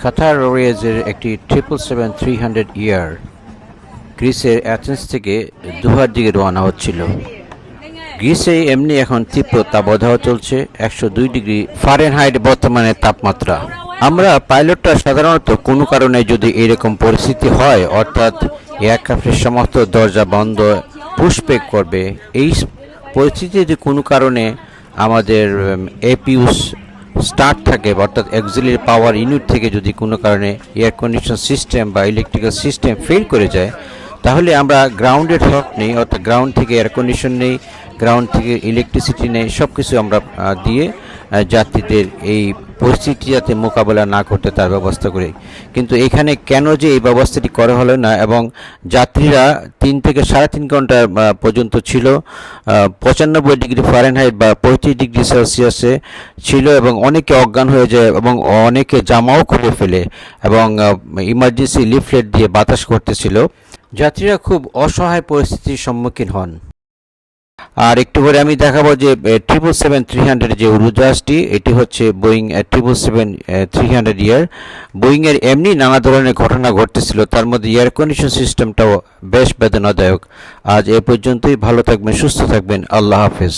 কাতার রোরিয়াজের একটি triple seven three hundred ER গ্রিসের অ্যাথেন্স থেকে দুহার দিকে রওনা হচ্ছিল। গ্রিসে এমনি এখন তীব্র তাপদাহ চলছে, একশো দুই ডিগ্রি ফারেনহাইট বর্তমানে তাপমাত্রা। আমরা পাইলটরা সাধারণত কোনো কারণে যদি এরকম পরিস্থিতি হয়, অর্থাৎ এয়ারক্রাফটের সমস্ত দরজা বন্ধ পুশপেক করবে, এই পরিস্থিতি যদি কোনো কারণে আমাদের এপিউস স্টার্ট থাকে, অর্থাৎ অক্সিলারি পাওয়ার ইউনিট থেকে যদি কোনো কারণে এয়ার কন্ডিশন সিস্টেম বা ইলেকট্রিক্যাল সিস্টেম ফেল করে যায়, তাহলে আমরা গ্রাউন্ডের হক নেই, অর্থাৎ গ্রাউন্ড থেকে এয়ার কন্ডিশন নেই গ্রাউন্ড থেকে ইলেকট্রিসিটি নেই সব কিছু আমরা দিয়ে যাত্রীদের এই পরিস্থিতি যাতে মোকাবেলা না করতে তার ব্যবস্থা করি। কিন্তু এখানে কেন যে এই ব্যবস্থাটি করা হলো না এবং যাত্রীরা তিন থেকে সাড়ে তিন ঘণ্টা পর্যন্ত ছিল পঁচানব্বই ডিগ্রি ফারেনহাইট বা পঁয়ত্রিশ ডিগ্রি সেলসিয়াসে ছিল এবং অনেকে অজ্ঞান হয়ে যায় এবং অনেকে জামাও খুলে ফেলে এবং ইমার্জেন্সি লিফলেট দিয়ে বাতাস করতেছিল। যাত্রীরা খুব অসহায় পরিস্থিতির সম্মুখীন হন। আর একটু পরে আমি দেখাবো যে ট্রিপল সেভেন থ্রি হান্ড্রেড যে উড়োজাহাজটি, এটি হচ্ছে Boeing triple seven three hundred ER বোয়িংয়ের এমনি নানা ধরনের ঘটনা ঘটতেছিল, তার মধ্যে এয়ার কন্ডিশন সিস্টেমটাও বেশ বেদনাদায়ক। আজ এ পর্যন্তই, ভালো থাকবেন, সুস্থ থাকবেন, আল্লাহ হাফেজ।